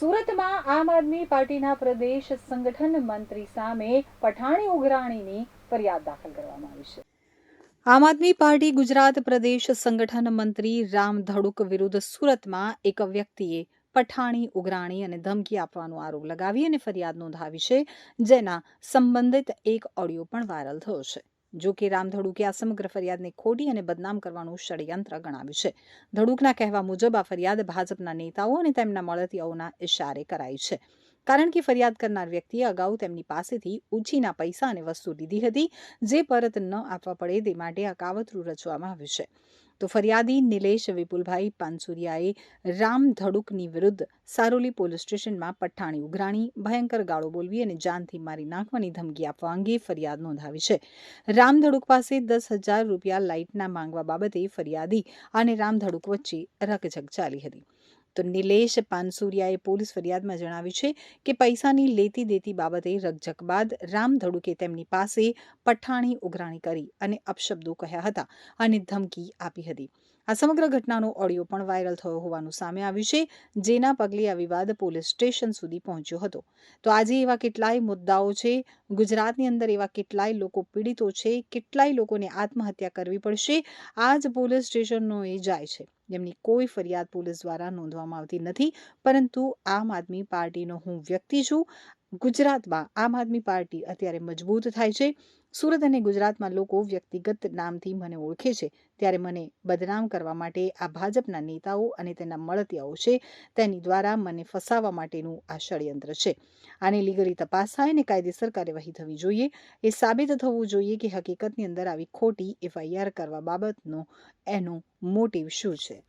સુરતમાં આમ આદમી પાર્ટીના પ્રદેશ સંગઠન મંત્રી સામે પઠાણી ઉઘરાણીની ફરિયાદ દાખલ કરવામાં આવી છે. આમ આદમી પાર્ટી ગુજરાત પ્રદેશ સંગઠન મંત્રી રામ ધડુક વિરુદ્ધ સુરતમાં એક વ્યક્તિએ પઠાણી ઉઘરાણી અને ધમકી આપવાનો આરોપ લગાવી અને ફરિયાદ નોંધાવી છે, જેના સંબંધિત એક ઓડિયો પણ વાયરલ થયો છે. જો કે રામ આ સમગ્ર ફરિયાદને ખોટી અને બદનામ કરવાનું ષડયંત્ર ગણાવ્યું છે. ધડુકના કહેવા મુજબ આ ફરિયાદ ભાજપના નેતાઓ અને તેમના મળતિયાઓના ઇશારે કરાઈ છે. કારણ કે ફરિયાદ કરનાર વ્યક્તિએ અગાઉ તેમની પાસેથી ઉછીના પૈસા અને વસ્તુ લીધી હતી, જે પરત ન આપવા પડે તે માટે આ કાવતરું રચવામાં આવ્યું છે. તો ફરિયાદી નિલેશ વિપુલભાઈ પાનસુરિયાએ રામ ધડુકની વિરુદ્ધ સારોલી પોલીસ સ્ટેશનમાં પઠ્ઠાણી ઉઘરાણી, ભયંકર ગાળો બોલવી અને જાનથી મારી નાખવાની ધમકી આપવા અંગે ફરિયાદ નોંધાવી છે. રામ ધડુક પાસે દસ હજાર રૂપિયા લાઇટના માંગવા બાબતે ફરિયાદી અને રામ ધડુક વચ્ચે રકઝક ચાલી હતી. તો નિલેશ પાનસુરિયાએ પોલીસ ફરિયાદમાં જણાવ્યું છે કે પૈસાની લેતી દેતી બાબતે રકઝક બાદ રામ ધડુકે તેમની પાસે પઠાણી ઉઘરાણી કરી અને અપશબ્દો કહ્યા હતા અને ધમકી આપી હતી. આ સમગ્ર ઘટનાનો ઓડિયો પણ વાયરલ થયો હોવાનું સામે આવ્યું છે, જેના પગલે આ વિવાદ પોલીસ સ્ટેશન સુધી પહોંચ્યો હતો. તો આજે એવા કેટલાય મુદ્દાઓ છે ગુજરાતની અંદર એવા કેટલાય લોકો પીડિતો છે, કેટલાય લોકોને આત્મહત્યા કરવી પડશે. આ જ પોલીસ એ જાય છે. જેમની કોઈ ફરિયાદ પોલીસ દ્વારા નોંધવામાં આવતી નથી. પરંતુ આમ આદમી પાર્ટીનો હું વ્યક્તિ છું. ગુજરાતમાં આમ આદમી પાર્ટી અત્યારે મજબૂત થાય છે. સુરત અને ગુજરાતમાં લોકો વ્યક્તિગત નામથી મને ઓળખે છે. ત્યારે મને બદનામ કરવા માટે આ ભાજપના નેતાઓ અને તેના મળતિયાઓ છે, તેની દ્વારા મને ફસાવવા માટેનું આ ષડયંત્ર છે. આની લીગલી તપાસ થાય અને કાયદેસર કાર્યવાહી થવી જોઈએ. એ સાબિત થવું જોઈએ કે હકીકતની અંદર આવી ખોટી એફઆઈઆર કરવા બાબતનો એનો મોટિવ શું છે?